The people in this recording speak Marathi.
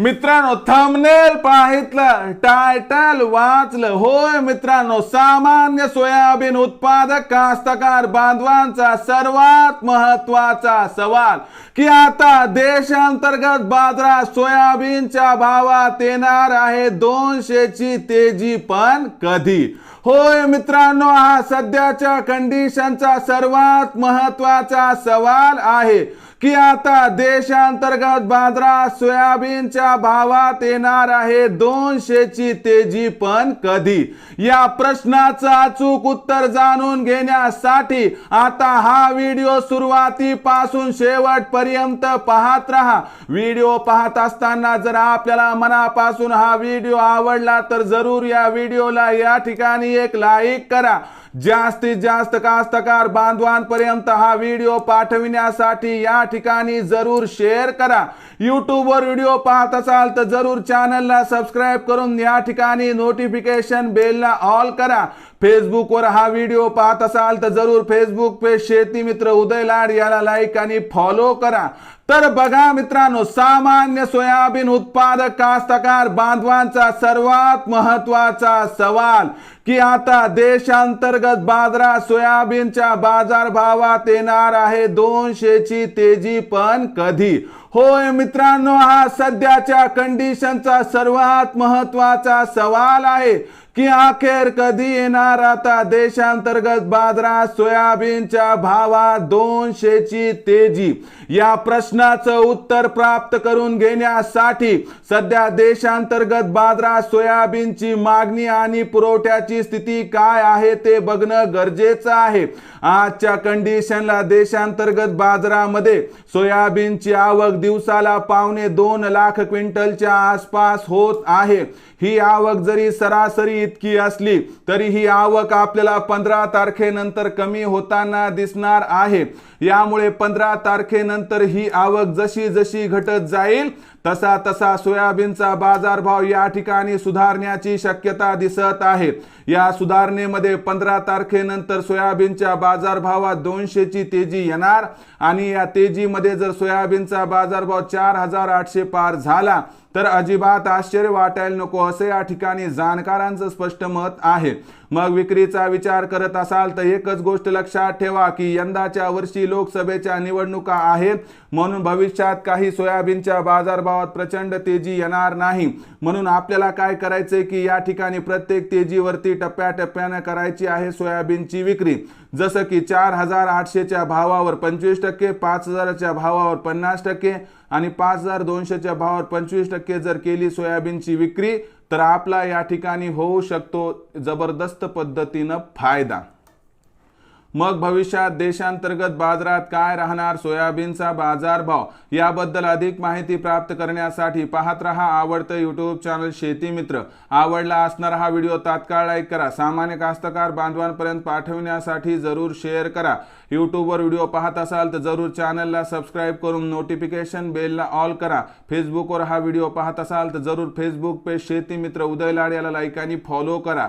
मित्रांनो थंबनेल पाहितलं टायटल वाचलं. होय मित्रांनो सामान्य सोयाबीन उत्पादक कास्तकार बांधवांचा सर्वात महत्त्वाचा सवाल की आता देशांतर्गत बाजारात सोयाबीनच्या भावात येणार आहे दोनशेची तेजी पण कधी? होय मित्रांनो हा सध्याच्या कंडिशनचा सर्वात महत्त्वाचा सवाल आहे की आता देशांतर्गत बाजारात सोयाबीनच्या भावात येणार आहे दोनशेची तेजी पण कधी. या प्रश्नाचं अचूक उत्तर जाणून घेण्यासाठी आता हा व्हिडिओ सुरुवातीपासून शेवटपर्यंत पाहत राहा. व्हिडिओ पाहत असताना जर आपल्याला मनापासून हा व्हिडिओ आवडला तर जरूर या व्हिडिओला या ठिकाणी एक लाईक करा. जास्तीत जास्त कास्तकार बांधवांपर्यंत हा व्हिडिओ पाठविण्यासाठी या ठिकाणी जरूर शेअर करा. यूट्यूबवर व्हिडिओ पाहत असाल तर जरूर चॅनलला सबस्क्राईब करून या ठिकाणी नोटिफिकेशन बेलला ऑल करा. फेसबुकवर हा व्हिडिओ पाहत असाल तर जरूर फेसबुक पेज शेती मित्र उदय लाड याला लाईक आणि फॉलो करा. तर बघा मित्रांनो सामान्य सोयाबीन उत्पादक कास्तकार बांधवांचा सर्वात महत्त्वाचा सवाल की आता देशांतर्गत बाजारात सोयाबीनच्या बाजार भावात येणार आहे दोनशेची तेजी पण कधी? होय मित्रांनो हा सध्याच्या कंडिशनचा सर्वात महत्त्वाचा सवाल आहे की अखेर कधी येणार आता देशांतर्गत बाजारात सोयाबीनच्या भावात दोनशेची तेजी? या प्रश्नाचं उत्तर प्राप्त करून घेण्यासाठी सध्या देशांतर्गत बाजारात सोयाबीनची मागणी आणि पुरवठ्याची स्थिती काय आहे ते बघणं गरजेचं आहे. आजच्या कंडिशनला देशांतर्गत बाजारामध्ये सोयाबीनची आवक दिवसाला पावणे दोन लाख क्विंटलच्या आसपास होत आहे. ही आवक जरी सरासरी इतकी असली तरी ही आवक आपल्याला पंधरा तारखेनंतर कमी होताना दिसणार आहे. यामुळे पंधरा तारखेनंतर ही आवक जशी जशी घटत जाईल तसा तसा सोयाबीनचा बाजारभाव या ठिकाणी सुधारण्याची शक्यता दिसत आहे. या सुधारणेमध्ये पंधरा तारखेनंतर सोयाबीनच्या बाजारभावात दोनशेची तेजी येणार आणि या तेजीमध्ये जर सोयाबीनचा बाजारभाव चार हजार आठशे पार झाला तर अजिबात आश्चर्य वाटायला नको असे या ठिकाणी जाणकारांचं स्पष्ट मत आहे. मग विक्रीचा विचार करत असाल तर एकच गोष्ट लक्षात ठेवा की यंदाच्या वर्षी लोकसभेच्या निवडणुका आहेत. म्हणून भविष्यात काही सोयाबीनच्या बाजारभावात प्रचंड तेजी येणार नाही. म्हणून आपल्याला काय करायचे की या ठिकाणी प्रत्येक तेजीवरती टप्प्याटप्प्यानं करायची आहे सोयाबीनची विक्री. जसं की चार हजार आठशेच्या भावावर पंचवीस टक्के पाच हजाराच्या भावावर पन्नास टक्के आणि पाच हजार दोनशेच्या भावावर पंचवीस टक्के जर केली सोयाबीनची विक्री तर आपला या ठिकाणी होऊ शकतो जबरदस्त पद्धतीनं फायदा. मग भविष्यात देशांतर्गत बाजारात काय राहणार? सोयाबीनचा बाजारभाव? याबद्दल अधिक माहिती प्राप्त करण्यासाठी पाहत रहा आवडतं युट्यूब चॅनल शेती मित्र. आवडला असणारा हा व्हिडिओ तात्काळ लाईक करा. सामान्य कास्तकार बांधवांपर्यंत पाठवण्यासाठी जरूर शेअर करा. यूट्यूबवर व्हिडिओ पाहत असाल तर जरूर चॅनलला सबस्क्राईब करून नोटिफिकेशन बेलला ऑल करा. फेसबुकवर हा व्हिडिओ पाहत असाल तर जरूर फेसबुक पेज शेती मित्र उदय लाड याला लाईक आणि फॉलो करा.